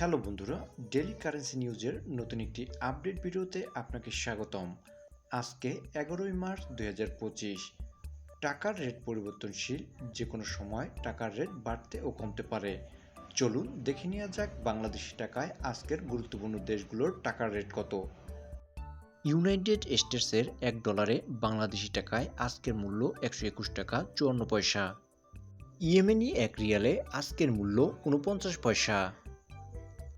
Hello বন্ধুরা daily currency নিউজের নতুন একটি আপডেট ভিডিওতে আপনাকে স্বাগতম। আজকে এগারোই মার্চ দুই হাজার পঁচিশ। টাকার রেট পরিবর্তনশীল যে কোনো সময় টাকার রেট বাড়তে ও কমতে পারে। চলুন দেখে নেওয়া যাক বাংলাদেশি টাকায় আজকের গুরুত্বপূর্ণ দেশগুলোর টাকার রেট কত। ইউনাইটেড স্টেটসের এক ডলারে বাংলাদেশি টাকায় আজকের মূল্য একশো একুশ টাকা চুয়ান্ন পয়সা। ইয়েমেনি এক রিয়ালে আজকের মূল্য উনপঞ্চাশ পয়সা।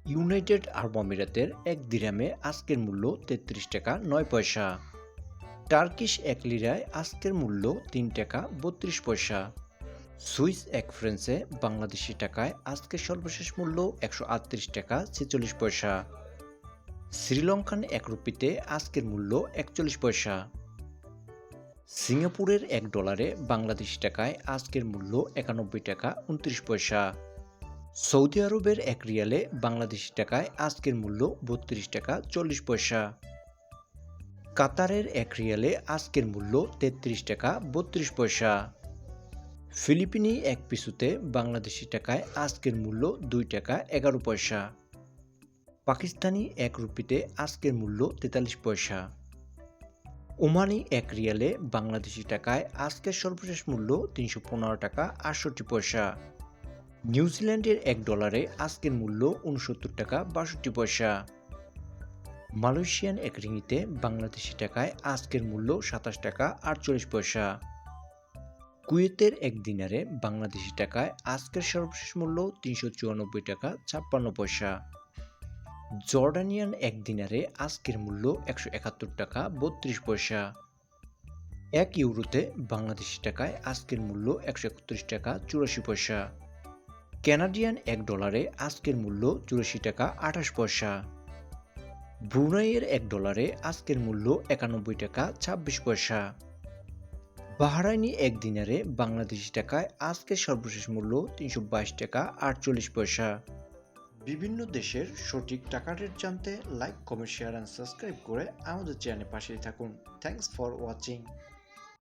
ইউনাইটেড আরব আমিরাতের এক দিরামে আজকের মূল্য তেত্রিশ টাকা নয় পয়সা। টার্কিশ এক লিরায় আজকের মূল্য তিন টাকা বত্রিশ পয়সা। সুইস এক ফ্রেন্সে বাংলাদেশি টাকায় আজকের সর্বশেষ মূল্য একশো আটত্রিশ টাকা ছেচল্লিশ পয়সা। শ্রীলঙ্কান এক রুপিতে আজকের মূল্য একচল্লিশ পয়সা। সিঙ্গাপুরের এক ডলারে বাংলাদেশি টাকায় আজকের মূল্য একানব্বই টাকা উনত্রিশ পয়সা। সৌদি আরবের এক রিয়ালে বাংলাদেশি টাকায় আজকের মূল্য বত্রিশ টাকা চল্লিশ পয়সা। কাতারের এক রিয়ালে আজকের মূল্য তেত্রিশ টাকা বত্রিশ পয়সা। ফিলিপিনি এক পিসুতে বাংলাদেশি টাকায় আজকের মূল্য দুই টাকা এগারো পয়সা। পাকিস্তানি এক রুপিতে আজকের মূল্য তেতাল্লিশ পয়সা। ওমানি এক রিয়ালে বাংলাদেশি টাকায় আজকের সর্বশেষ মূল্য তিনশো পনেরো টাকা আটষট্টি পয়সা। নিউজিল্যান্ডের এক ডলারে আজকের মূল্য উনসত্তর টাকা বাষট্টি পয়সা। মালয়েশিয়ান এক রিঙিতে বাংলাদেশি টাকায় আজকের মূল্য সাতাশ টাকা আটচল্লিশ পয়সা। কুয়েতের এক দিনারে বাংলাদেশি টাকায় আজকের সর্বশেষ মূল্য তিনশো চুরানব্বই টাকা ছাপ্পান্ন পয়সা। জর্ডানিয়ান এক দিনারে আজকের মূল্য একশো একাত্তর টাকা বত্রিশ পয়সা। এক ইউরোতে বাংলাদেশি টাকায় আজকের মূল্য একশো একত্রিশ টাকা চুরাশি পয়সা। ক্যানাডিয়ান এক ডলারে আজকের মূল্য চুরাশি টাকা আঠাশ পয়সা। ব্রুনাইয়ের এক ডলারে আজকের মূল্য একানব্বই টাকা ছাব্বিশ পয়সা। বাহারাইনি এক দিনারে বাংলাদেশি টাকায় আজকের সর্বশেষ মূল্য তিনশো বাইশ টাকা আটচল্লিশ পয়সা। বিভিন্ন দেশের সঠিক টাকা রেট জানতে like comment share and subscribe করে আমাদের চ্যানেল পাশেই থাকুন। Thanks for watching